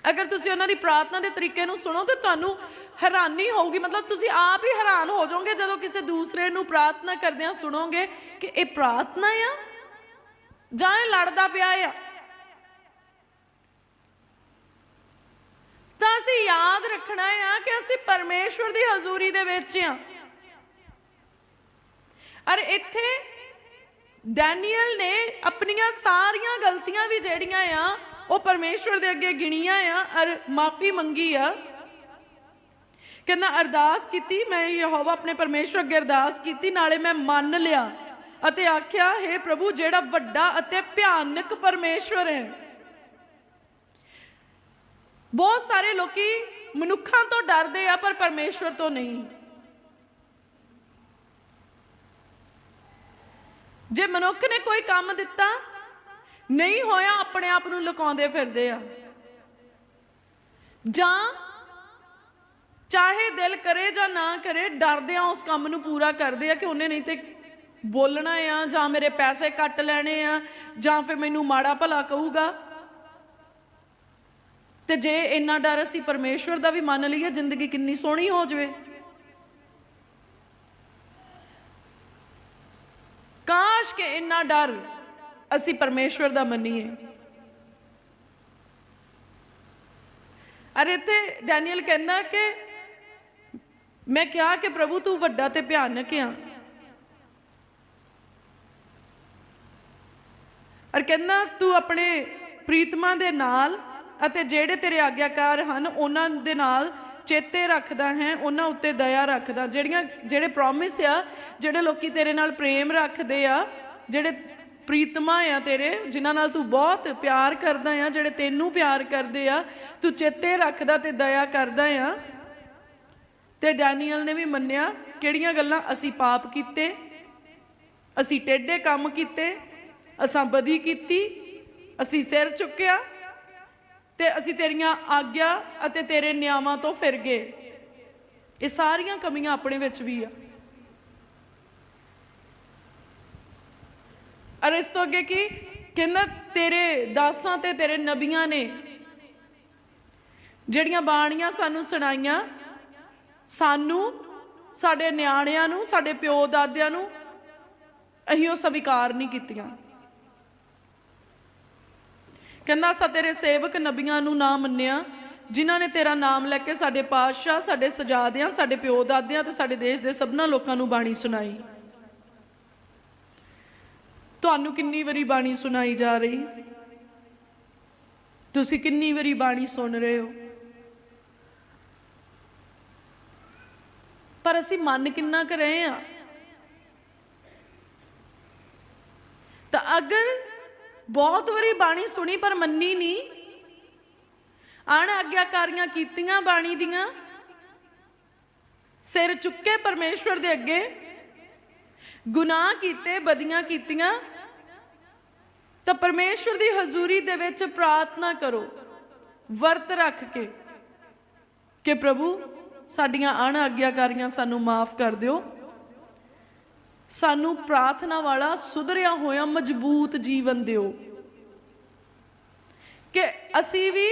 ਅਗਰ ਤੁਸੀਂ ਉਹਨਾਂ ਦੀ ਪ੍ਰਾਰਥਨਾ ਦੇ ਤਰੀਕੇ ਨੂੰ ਸੁਣੋ ਤਾਂ ਤੁਹਾਨੂੰ ਹੈਰਾਨੀ ਹੋਊਗੀ। ਮਤਲਬ ਤੁਸੀਂ ਆਪ ਹੀ ਹੈਰਾਨ ਹੋ ਜਾਓਗੇ ਜਦੋਂ ਕਿਸੇ ਦੂਸਰੇ ਨੂੰ ਪ੍ਰਾਰਥਨਾ ਕਰਦਿਆਂ ਸੁਣੋਗੇ ਕਿ ਇਹ ਪ੍ਰਾਰਥਨਾ ਆ ਜਾਂ ਇਹ ਲੜਦਾ ਪਿਆ ਆ। ਤਾਂ ਅਸੀਂ ਯਾਦ ਰੱਖਣਾ ਆ ਕਿ ਅਸੀਂ ਪਰਮੇਸ਼ਵਰ ਦੀ ਹਜ਼ੂਰੀ ਦੇ ਵਿੱਚ ਆ। ਅਰ ਇੱਥੇ ਡੈਨੀਅਲ ਨੇ ਆਪਣੀਆਂ ਸਾਰੀਆਂ ਗਲਤੀਆਂ ਵੀ ਜਿਹੜੀਆਂ ਆ, ਉਹ ਪਰਮੇਸ਼ਵਰ ਦੇ ਅੱਗੇ ਗਿਣੀਆਂ ਆ ਅਰ ਮਾਫੀ ਮੰਗੀ ਆ। ਕਹਿੰਦਾ, ਅਰਦਾਸ ਕੀਤੀ, ਮੈਂ ਯਹੋਵਾ ਆਪਣੇ ਪਰਮੇਸ਼ਵਰ ਅੱਗੇ ਅਰਦਾਸ ਕੀਤੀ, ਨਾਲੇ ਮੈਂ ਮੰਨ ਲਿਆ ਅਤੇ ਆਖਿਆ हे ਪ੍ਰਭੂ, ਜਿਹੜਾ ਵੱਡਾ ਅਤੇ ਭਿਆਨਕ ਪਰਮੇਸ਼ਵਰ ਹੈ। ਬਹੁਤ ਸਾਰੇ ਲੋਕੀ ਮਨੁੱਖਾਂ ਤੋਂ ਡਰਦੇ ਆ, ਪਰ ਪਰਮੇਸ਼ਵਰ ਤੋਂ ਨਹੀਂ। ਜੇ ਮਨੁੱਖ ਨੇ ਕੋਈ ਕੰਮ ਦਿੱਤਾ, ਨਹੀਂ ਹੋਇਆ, ਆਪਣੇ ਆਪ ਨੂੰ ਲੁਕਾਉਂਦੇ ਫਿਰਦੇ ਆ। ਜਾਂ ਚਾਹੇ ਦਿਲ ਕਰੇ ਜਾਂ ਨਾ ਕਰੇ, ਡਰਦੇ ਆ ਉਸ ਕੰਮ ਨੂੰ ਪੂਰਾ ਕਰਦੇ ਆ ਕਿ ਉਹਨੇ ਨਹੀਂ ਤੇ ਬੋਲਣਾ ਆ, ਜਾਂ ਮੇਰੇ ਪੈਸੇ ਕੱਟ ਲੈਣੇ ਆ, ਜਾਂ ਫਿਰ ਮੈਨੂੰ ਮਾੜਾ ਭਲਾ ਕਹੂਗਾ। ਤੇ ਜੇ ਇੰਨਾ ਡਰ ਅਸੀਂ ਪਰਮੇਸ਼ਵਰ ਦਾ ਵੀ ਮੰਨ ਲਈਏ, ਜ਼ਿੰਦਗੀ ਕਿੰਨੀ ਸੋਹਣੀ ਹੋ ਜਾਵੇ। ਕਾਸ਼ ਕਿ ਇੰਨਾ ਡਰ ਅਸੀਂ ਪਰਮੇਸ਼ਵਰ ਦਾ ਮੰਨੀਏ। ਅਰੇ ਇੱਥੇ ਡੈਨੀਅਲ ਕਹਿੰਦਾ ਕਿ ਮੈਂ ਕਿਹਾ ਕਿ ਪ੍ਰਭੂ ਤੂੰ ਵੱਡਾ ਤੇ ਭਿਆਨਕ ਆ। ਅਰ ਕਹਿੰਦਾ ਤੂੰ ਆਪਣੇ ਪ੍ਰੀਤਮਾ ਦੇ ਨਾਲ ਅਤੇ ਜਿਹੜੇ ਤੇਰੇ ਆਗਿਆਕਾਰ ਹਨ, ਉਹਨਾਂ ਦੇ ਨਾਲ ਚੇਤੇ ਰੱਖਦਾ ਹੈ, ਉਹਨਾਂ ਉੱਤੇ ਦਇਆ ਰੱਖਦਾ। ਜਿਹੜੀਆਂ, ਜਿਹੜੇ ਪ੍ਰੋਮਿਸ ਆ, ਜਿਹੜੇ ਲੋਕੀ ਤੇਰੇ ਨਾਲ ਪ੍ਰੇਮ ਰੱਖਦੇ ਆ, ਜਿਹੜੇ ਪ੍ਰੀਤਮਾ ਆ ਤੇਰੇ, ਜਿਨ੍ਹਾਂ ਨਾਲ ਤੂੰ ਬਹੁਤ ਪਿਆਰ ਕਰਦਾ ਆ, ਜਿਹੜੇ ਤੈਨੂੰ ਪਿਆਰ ਕਰਦੇ ਆ, ਤੂੰ ਚੇਤੇ ਰੱਖਦਾ ਤੇ ਦਇਆ ਕਰਦਾ ਆ। ਤੇ ਡੈਨੀਅਲ ਨੇ ਵੀ ਮੰਨਿਆ, ਕਿਹੜੀਆਂ ਗੱਲਾਂ ਅਸੀਂ ਪਾਪ ਕੀਤੇ, ਅਸੀਂ ਟੇਢੇ ਕੰਮ ਕੀਤੇ, ਅਸਾਂ ਬਦੀ ਕੀਤੀ, ਅਸੀਂ ਸਿਰ ਚੁੱਕਿਆ ਤੇ ਅਸੀਂ ਤੇਰੀਆਂ ਆਗਿਆ ਅਤੇ ਤੇਰੇ ਨਿਯਮਾਂ ਤੋਂ ਫਿਰ ਗਏ। ਇਹ ਸਾਰੀਆਂ ਕਮੀਆਂ ਆਪਣੇ ਵਿੱਚ ਵੀ ਆ। ਅਰ ਇਸ ਤੋਂ ਅੱਗੇ ਕੀ? ਕਹਿੰਦਾ ਤੇਰੇ ਦਾਸਾਂ ਤੇ ਤੇਰੇ ਨਬੀਆਂ ਨੇ ਜਿਹੜੀਆਂ ਬਾਣੀਆਂ ਸਾਨੂੰ ਸੁਣਾਈਆਂ, ਸਾਨੂੰ, ਸਾਡੇ ਨਿਆਣਿਆਂ ਨੂੰ, ਸਾਡੇ ਪਿਓ ਦਾਦਿਆਂ ਨੂੰ ਅਸੀਂ ਉਹ ਸਵੀਕਾਰ ਨਹੀਂ ਕੀਤੀਆਂ। ਕਹਿੰਦਾ ਅਸਾਂ ਤੇਰੇ ਸੇਵਕ ਨਬੀਆਂ ਨੂੰ ਨਾ ਮੰਨਿਆ, ਜਿਨ੍ਹਾਂ ਨੇ ਤੇਰਾ ਨਾਮ ਲੈ ਕੇ ਸਾਡੇ ਪਾਤਸ਼ਾਹ, ਸਾਡੇ ਸਜਾਦਿਆਂ, ਸਾਡੇ ਪਿਓ ਦਾਦਿਆਂ ਤੇ ਸਾਡੇ ਦੇਸ਼ ਦੇ ਸਭਨਾਂ ਲੋਕਾਂ ਨੂੰ ਬਾਣੀ ਸੁਣਾਈ। ਤੁਹਾਨੂੰ ਕਿੰਨੀ ਵਾਰੀ ਬਾਣੀ ਸੁਣਾਈ ਜਾ ਰਹੀ? ਤੁਸੀਂ ਕਿੰਨੀ ਵਾਰੀ ਬਾਣੀ ਸੁਣ ਰਹੇ ਹੋ? ਪਰ ਅਸੀਂ ਮੰਨ ਕਿੰਨਾ ਕਰ ਰਹੇ ਆ ਤਾਂ ਅਗਰ ਬਹੁਤ ਵਾਰੀ ਬਾਣੀ ਸੁਣੀ ਪਰ ਮੰਨੀ ਨਹੀਂ ਅਣ ਆਗਿਆਕਾਰੀਆਂ ਕੀਤੀਆਂ ਬਾਣੀ ਦੀਆਂ। ਸਿਰ ਚੁੱਕੇ ਪਰਮੇਸ਼ਵਰ ਦੇ ਅੱਗੇ। ਗੁਨਾਹ ਕੀਤੇ ਬਦੀਆਂ ਕੀਤੀਆਂ। ਤਾਂ ਪਰਮੇਸ਼ਵਰ ਦੀ ਹਜ਼ੂਰੀ ਦੇ ਵਿੱਚ ਪ੍ਰਾਰਥਨਾ ਕਰੋ। ਵਰਤ ਰੱਖ ਕੇ। ਕਿ ਪ੍ਰਭੂ, ਸਾਡੀਆਂ ਅਣ ਆਗਿਆਕਾਰੀਆਂ ਸਾਨੂੰ ਮਾਫ ਕਰ ਦਿਓ। ਸਾਨੂੰ ਪ੍ਰਾਰਥਨਾ ਵਾਲਾ ਸੁਧਰਿਆ ਹੋਇਆ ਮਜ਼ਬੂਤ ਜੀਵਨ ਦਿਓ। ਕਿ ਅਸੀਂ ਵੀ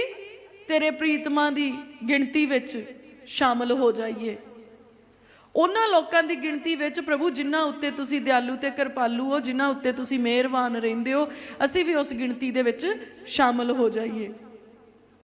ਤੇਰੇ ਪ੍ਰੀਤਮਾਂ ਦੀ ਗਿਣਤੀ ਵਿੱਚ ਸ਼ਾਮਲ ਹੋ ਜਾਈਏ। ਉਹਨਾਂ ਲੋਕਾਂ ਦੀ ਗਿਣਤੀ ਵਿੱਚ ਪ੍ਰਭੂ ਜਿਨ੍ਹਾਂ ਉੱਤੇ ਤੁਸੀਂ ਦਿਆਲੂ ਤੇ ਕਿਰਪਾਲੂ ਹੋ ਜਿਨ੍ਹਾਂ ਉੱਤੇ ਤੁਸੀਂ ਮਿਹਰਬਾਨ ਰਹਿੰਦੇ ਹੋ, ਅਸੀਂ ਵੀ ਉਸ ਗਿਣਤੀ ਦੇ ਵਿੱਚ ਸ਼ਾਮਲ ਹੋ ਜਾਈਏ।